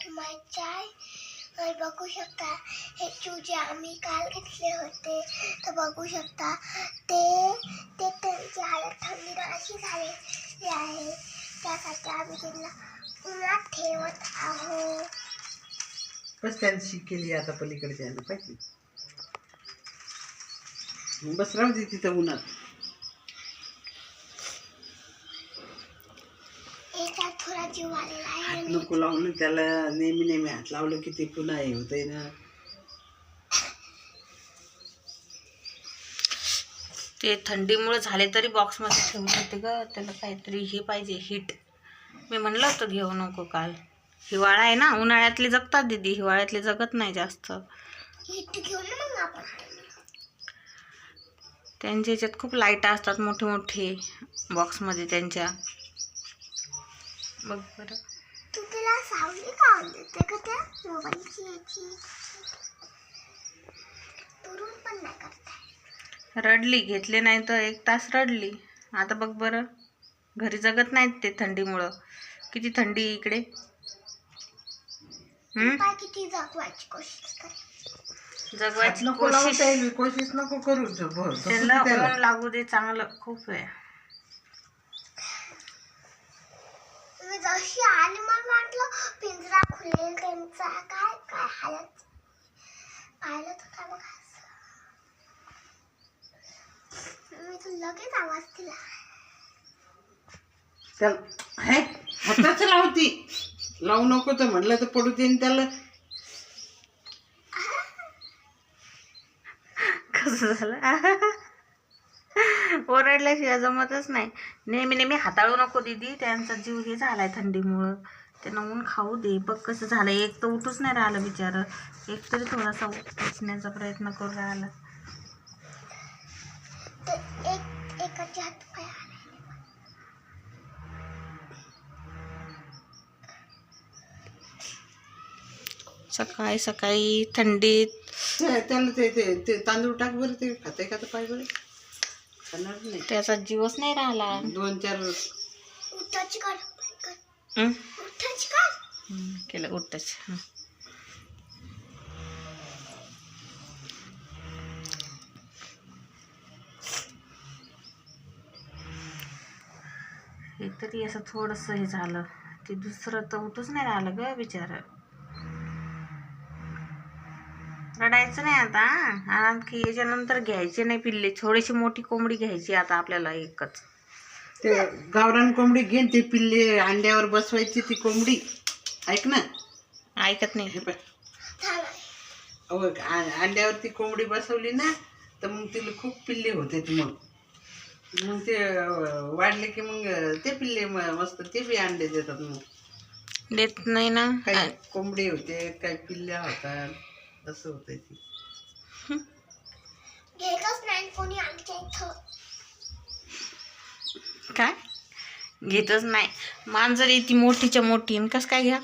To माय चाय तर बघू शकता हे चूजे आम्ही काल घेतले होते. तर बघू शकता ते ते त्यांची हालत थंडी अशी झालेली आहे. त्यासाठी आम्ही त्यांना उन्हात ठेवत आहोत. बस त्यांची केली आता पलीकडे जायला पाहिजे. बस राहू दे तिथं उन्हात याच्यात थोडा जीव आलेला आहे हात नको लावून त्याला नेहमी नेहमी हात लावलं की ते पुन्हा हे होतंय ना. ते थंडीमुळे झाले तरी बॉक्समध्ये ठेवून होते ग त्याला काहीतरी हे पाहिजे हीट मी म्हणलं होतं घेऊ नको काल. हिवाळा आहे ना उन्हाळ्यातले जगतात दीदी हिवाळ्यातले जगत नाही जास्त. हिट घेऊन ना मग आपण. त्यांच्या ह्याच्यात खूप लाइट असतात मोठे मोठे बॉक्समध्ये त्यांच्या. बघ बरं. तू तिला सावली का? देते का त्या मोबाईलची याची? दुरून पण नाही करताय रडली घेतले नाही तर एक तास रडली. आता बघ बरं. घरी जगत नाहीत ते थंडीमुळं. किती थंडी इकडे. किती जगवायची कोशिश कर. जगवायची कोशिश. नको करू. त्याला. ऊन लागू दे चांगलं खूप आहे. मी जशी आली मला वाटलं. पिंजरा खुलेल त्यांचा. काय काय हालत? पाहिलं तर काय बघा मी तर लगेच आवाज दिला. हे हाताच लावती लावू नको तर म्हणलं तर पडू दे त्याला. कसं झालं? ओरडल्याशिवाय जमतच नाही. नेहमी नेहमी हाताळू नको दीदी त्यांचा जीव हे झालाय थंडीमुळं. त्यांना ऊन खाऊ दे बघ कसं झालं एक तर उठूच नाही राहिलं बिचारं. एक तरी थोडासा उठण्याचा प्रयत्न करू राहिला. सकाळी सकाळी थंडीत ते- त्याला ते ते ते तांदूळ टाक बरं ते खाते का तर पाय बरं? खाणार नाही. त्याचा जीवच नाही राहिला. दोन चार उठाची काढ पटकन. हं? उठाची काढ. हं, केलं उठतच हं. हे तरी असं थोडंसं हे झालं. ते दुसरं तर उठूच नाही राहिलं ग बिचार. रडायचं नाही आता. आणखी याच्यानंतर घ्यायचे नाही पिल्ले. थोडीशी मोठी कोंबडी घ्यायची आता आपल्याला एकच. ते गावरान कोंबडी घेऊन ते पिल्ले अंड्यावर बसवायची ती कोंबडी. ऐक ना. ऐकत नाही. हे पाय झालं अहो आ- अंड्यावर ती कोंबडी बसवली ना तर मग तिला खूप पिल्ले होते मग. मग ते अं, वाढले की मग अं, ते पिल्ले म- मस्त ते बी अंडे देतात मग. देत नाही ना. काही कोंबडी होते काही पिल्ल्या होतात. असं होतंय ते. घेतच नाही कोणी आमच्या इथं. काय? घेतच नाही. मांजर ती मोठीच्या मोठी. आणि कसं काय घ्या?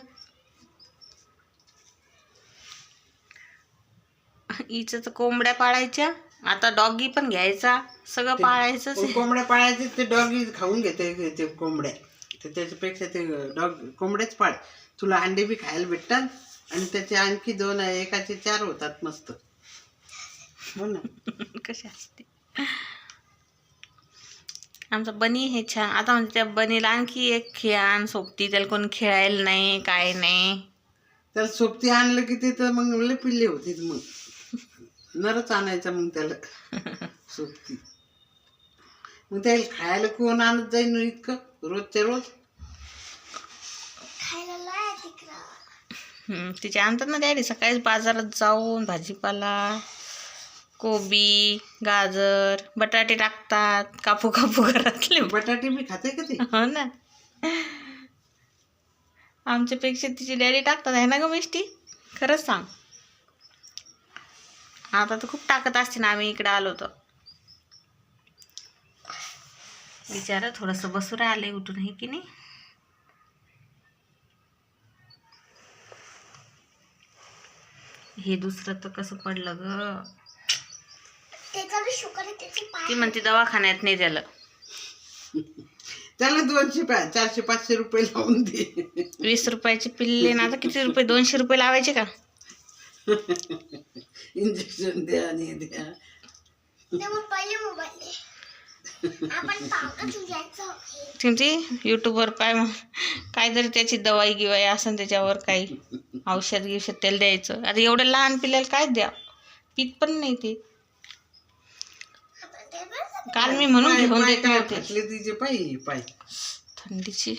हिचं तर कोंबड्या पाळायच्या. आता डॉगी पण घ्यायचा. सगळं आहे. कोंबड्या पाळायचे ते डॉगी खाऊन घेते ते कोंबड्या. तर त्याच्यापेक्षा ते डॉग कोंबड्याच पाळ. तुला अंडे बी खायला भेटतात? आणि त्याचे आणखी दोन एकाचे चार होतात मस्त. हो ना? कशी असते? आमचा बनी हे छान. आता म्हणजे त्या बनीला आणखी एक खेळान सोबती. त्याला कोण खेळायला नाही काय नाही. त्याला सोबती आणलं की ते तर मग लय पिल्ले होते मग. नरच आणायचा मग त्याला सोबती. मग त्याला खायला कोण आणत जाईल इतकं? रोजच्या रोज? खायला लाय तिकडं हम्म, तिचे आणतात ना डॅडी सकाळीच बाजारात जाऊन भाजीपाला कोबी गाजर बटाटे टाकतात कापू कापू घरातले. बटाटे बी खाते का ते? हो ना. आमच्यापेक्षा तिची डॅडी टाकतात आहे ना ग मिष्टी? खरंच सांग. आता तर खूप टाकत असते ना आम्ही इकडे आलो तर. विचार थोडंसं बसू राहिले उठून हे की नाही? हे दुसरं तर कसं पडलं ग? ती म्हणते दवाखान्यात नाही त्याला. त्याला दोनशे पा- चारशे पाचशे रुपये लावून दे. वीस रुपयाचे पिल्ले ना आता किती रुपये? दोनशे रुपये लावायचे का? इंजेक्शन द्या आणि द्या. पहिले मोबाईल तुमची यूट्यूबवर पाय मग काहीतरी त्याची दवाई गिवाई असेल त्याच्यावर काही औषध गिवषध त्याला द्यायचं. आता एवढं लहान पिल्ल्याला काय द्या? पित पण नाही ते. काल मी म्हणून घेऊन देत काय नव्हते. पाय? थंडीची.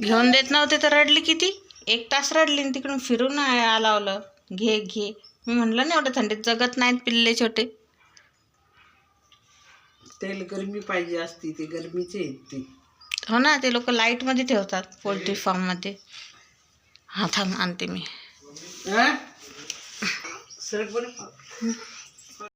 घेऊन देत नव्हते तर रडली किती? एक तास रडली आणि तिकडून फिरून आलावलं घे घे. मी म्हणलं ना एवढं थंडीत जगत नाहीत पिल्ले छोटे. त्याला गरमी पाहिजे असती ते गरमीचे आहेत ते. हो ना ते लोक लाईटमध्ये ठेवतात पोल्ट्री फार्ममध्ये हा थांब आणते मी. हा? सरक बरं.